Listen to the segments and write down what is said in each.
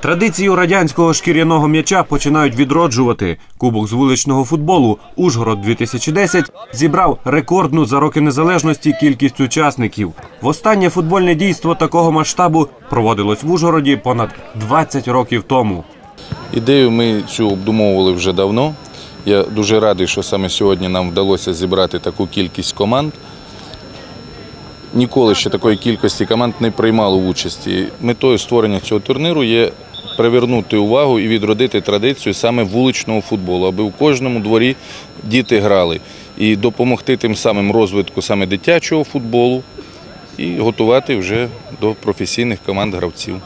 Традицію радянського шкіряного м'яча починають відроджувати. Кубок з вуличного футболу Ужгород 2010 зібрав рекордну за роки незалежності кількість учасників. Востаннє футбольне дійство такого масштабу проводилось в Ужгороді понад 20 років тому. Ідею ми цю обдумовували вже давно. Я дуже радий, що саме сьогодні нам вдалося зібрати таку кількість команд. Ніколи ще такої кількості команд не приймало участі. Метою створення цього турніру є привернути увагу і відродити традицію саме вуличного футболу, аби у кожному дворі діти грали і допомогти тим самим розвитку саме дитячого футболу і готувати вже до професійних команд гравців.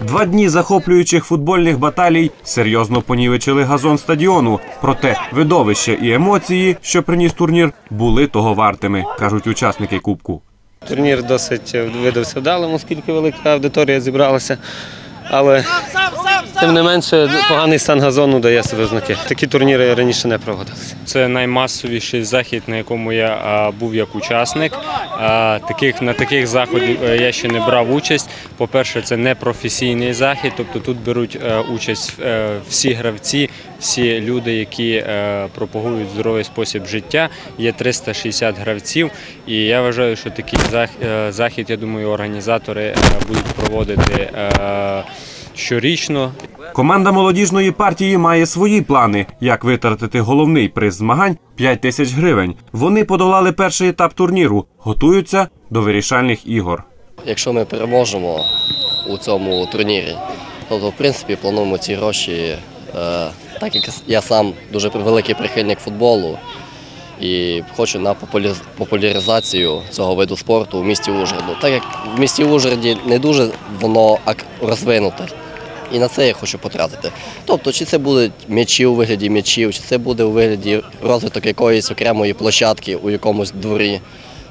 Два дні захоплюючих футбольних баталій серйозно понівечили газон стадіону. Проте видовище і емоції, що приніс турнір, були того вартими, кажуть учасники кубку. Турнір досить видався вдалим, оскільки велика аудиторія зібралася. Але тим не менше поганий стан газону дає себе знаки. Такі турніри раніше не проводилися. Це наймасовіший захід, на якому я був як учасник. Таких на таких заходів е, я ще не брав участь. По-перше, це не професійний захід, тобто тут беруть е, участь е, всі гравці, всі люди, які пропагують здоровий спосіб життя. Є 360 гравців, і я вважаю, що такий зах- захід, я думаю, організатори будуть проводити щорічно. Команда молодіжної партії має свої плани, як витратити головний приз змагань 5 тисяч гривень. Вони подолали перший етап турніру, готуються до вирішальних ігор. Якщо ми переможемо у цьому турнірі, то в принципі плануємо ці гроші, е, так як я сам дуже великий прихильник футболу і хочу на популяризацію цього виду спорту у місті Ужгороду. Так як в місті Ужгороді не дуже воно розвинуте. І на це я хочу потратити. Тобто, чи це будуть м'ячі у вигляді м'ячів, чи це буде у вигляді розвиток якоїсь окремої площадки у якомусь дворі.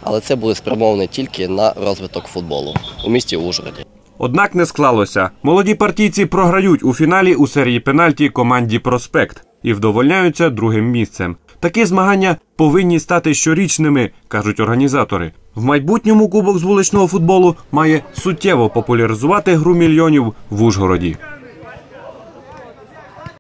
Але це буде спрямоване тільки на розвиток футболу у місті Ужгороді. Однак не склалося. Молоді партійці програють у фіналі у серії пенальті команді Проспект і вдовольняються другим місцем. Такі змагання повинні стати щорічними, кажуть організатори. В майбутньому кубок з вуличного футболу має суттєво популяризувати гру мільйонів в Ужгороді.